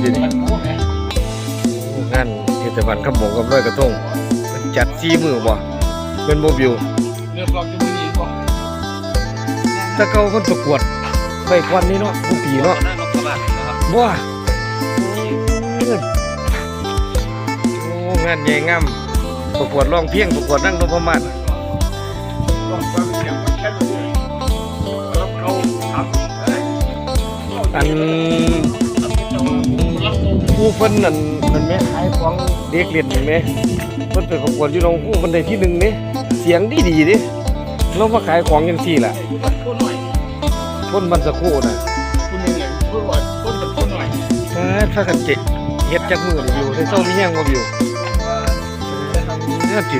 อยู่นี่มันโม้ไหมงานเทศบาลขำบงกับร้อยกระทงเพิ่นจัดซีมือบ่เป็นโมบิวเริ่มลองจะมือนี้ก่อนถ้าเขาคนประกวดไปควันนี้เนาะผู้ปีเนาะนั่งรถกระบะนะครับบ่โอ้งานใหญ่งามประกวดร้องเพียงประกวดนั่งนพมาศลองฟังเสียงมันแค่ไหนแล้วเขาทำเอ้ยอันผู้เพิ่นนั่นนั่นแม่ขายของเด็กเล่นนี่แม่เพิ่นไปประกวดอยู่หนองผู้เพิ่นได้ที่หนึ่งนี่เสียงดีดีๆเดิเรามาขายของจังซี่ล่ะพูดหน่อยคนมันสะคู่น่ะคุณยังไงพูดหน่อยพูดมันพูดหน่อยเออถ้ากันเจ็เฮ็ดจักมือนี่อยู่ได้เศร้ามีแห้งบ่อยู่เนี่ยติ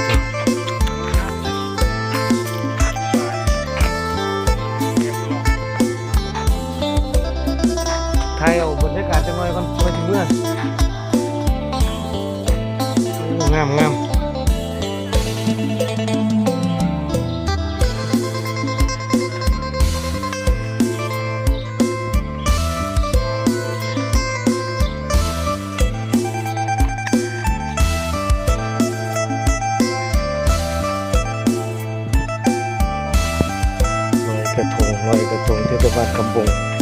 ดไทยเอาบรรยากาศจังหน่อยก่อนไปถึงเมื่อโอ้งามงามกระทงลอยกระทงเทศบาลคำบง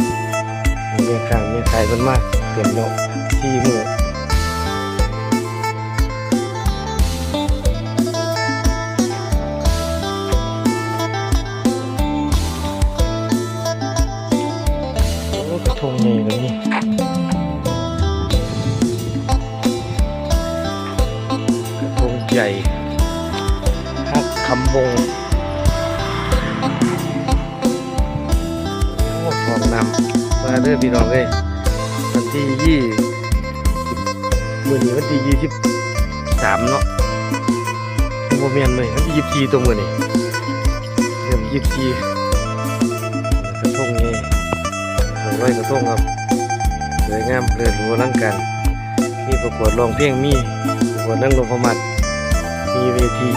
เมียข้างเมียขายมันมากเต็มเนาะที่มือโอ้กระทงใหญ่เลยนี่กระทงใหญ่ฮักคำบงโอ้ทองนำ มาเด้อพี่น้องเอ้ยวันที่ยี่สิบมื่อนี้วันที่ยี่สิบสามเนาะโมเมนเลยวันที่ยี่สิบสี่ตรงมือนี่เริ่มยี่สิบสี่กระทงไงดอกไม้กระทงครับสวยงามเลือดรูอลังการมีประกวดร้องเพลงมีประกวดนั่งลงประมัดมีเวที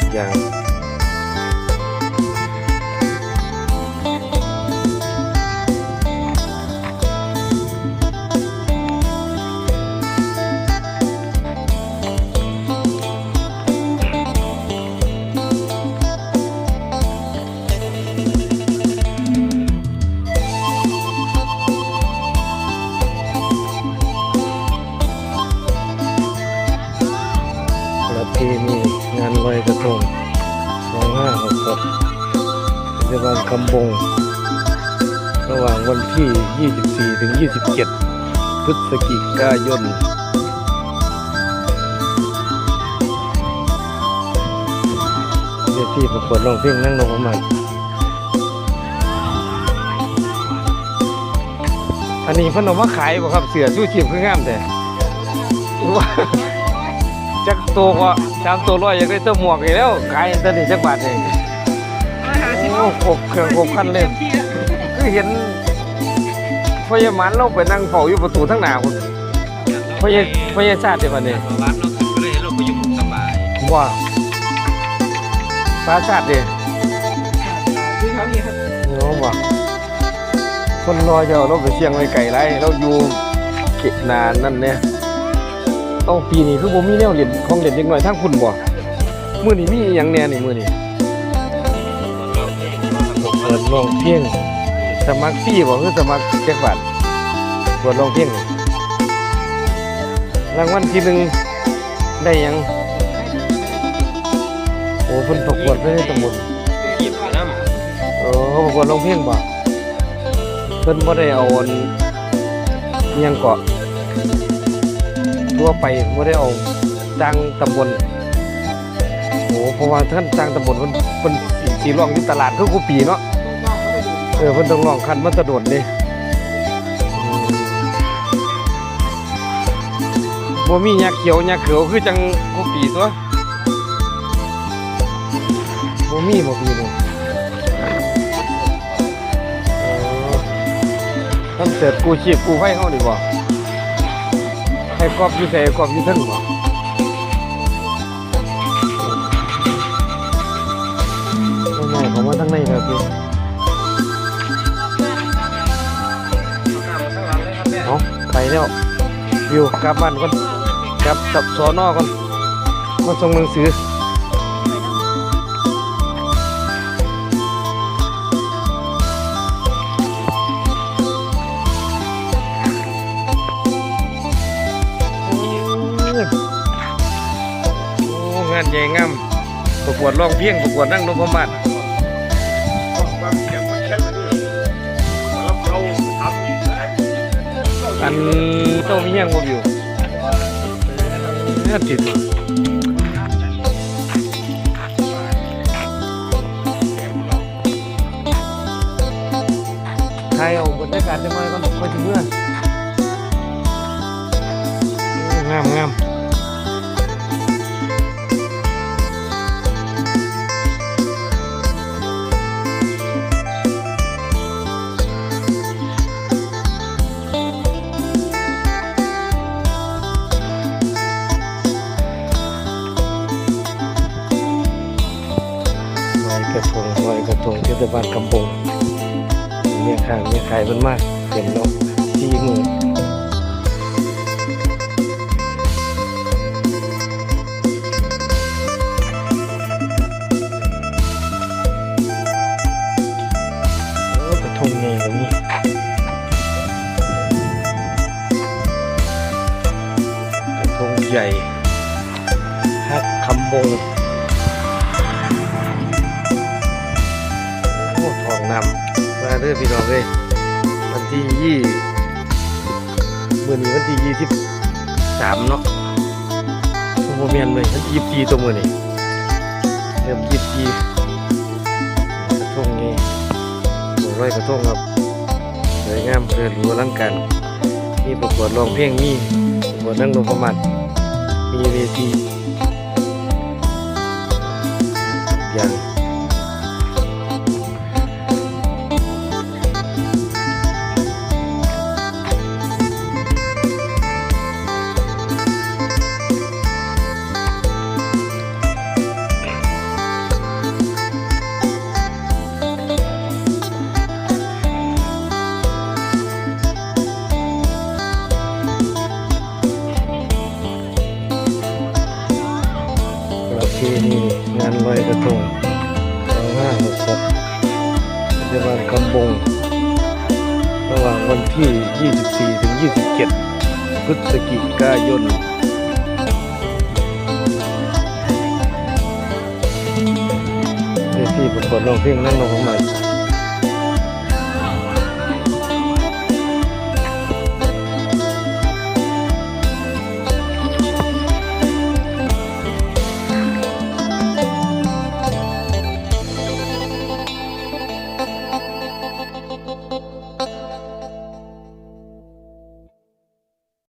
ทุกอย่าง เพณีงานลอยกระทง2566เทศบาลคำบง ระหว่างวันที่ 24 ถึง 27 พฤศจิกายนเวทีประกวดร้องเพลงนั่งลงมาณอันนี้เพิ่นเอามาขายบ่ครับ เสือชูชีพคืองามแต่ว่า ตัวก็สามตัวร้อยอยากได้ตัวหมวกอีกแล้วขายตัวนี้จักบาทเองโอ้หกเครื่องหกพันเลยคือเห็นพยามันเราไปนั่งเฝ้าอยู่ประตูทั้งหน้าคุณพยาพยาชาติเดี๋ยววันนี้ร้านเราถึงก็เลยเราไปอยู่สบายว่าฟ้าชาติเดี๋ยวที่เขาเนี่ยครับน้องว่าคนรอเจ้าเราไปเชียงไว้ไก่ไรเราอยู่เขตนานนั่นเนี่ย เอ้าปีนี้คือผมมีแนวเรียนของเรียนเด็กน้อยทั้งคุณบ่มื้อนี้มีอหยังแหน่นี่มื้อนี้เปิดร้องเพลงสมัครฟรีบ่คือสมัครแจ็คบาทเปิดร้องเพลงนี่รางวัลที่หนึ่งได้หยังโอ้เพิ่นประกวดไปในตำบลหยิบน้ำเออเขาประกวดร้องเพลงบ่เพิ่นบ่ได้เอาอันอิหยังเกาะ ทั่วไปบ่ได้เอาจังตำบลโอ้เพราะว่าท่านจังตำบลเพิ่นเพิ่นสิสิร้องอยู่ตลาดคือกูปีเนาะเออเพิ่นต้องลองคันมันจะโดดเด้อืมบ่มีหยักเขียวหยักเขียวคือจังกูปีตัวบ่มีบ่ปีนี่เออท่านเสร็จกูชีพกูไฟเฮานี่บ่ ให้กบอยู่ใส่กบอยู่เทึงบ่ข้างในเขามาทั้งในครับพี่เอาไปแล้ววิวกลับบ้านก่อนกลับกับสอนอก่อนมาส่งหนังสือ ใหญ่งามประกวดร้องเพียงประกวดนั่งนพมาศความเสียงมันแค่นี้แล้วเขาทำอันเจ้ามีหยังบ่อยู่นี่ยติดใครเอาบรรยากาศจะมาก่อนค่อยถึงเมื่องามงาม มียขางเมียขายมันมากเห็นเนาะสี่หมื่นโอ้กระทงไงแบบนี้กระทงใหญ่ฮักคำบงโอ้ทองนำ เด้อพี่น้องเลยวันที่ยี่มื่อนี้วันที่ยี่สิบสามเนาะโมเมนเลยวันที่ยี่สิบสี่ตัวมือนี่เริ่มยี่สิบสี่กระทงนี่หัวร้อยกระทงครับสวยงามเดินหรูอลังการมีประกวดร้องเพลงมีประกวดนั่งลงประมาทมีเวทีอย่างานลอยกระทงสองห้าหกหกปัจจุบันกำบง ระหว่างวันที่ 24 ถึง 27 พฤศจิกายนเวทีประกวดร้องเพลงนั่งลงของมัน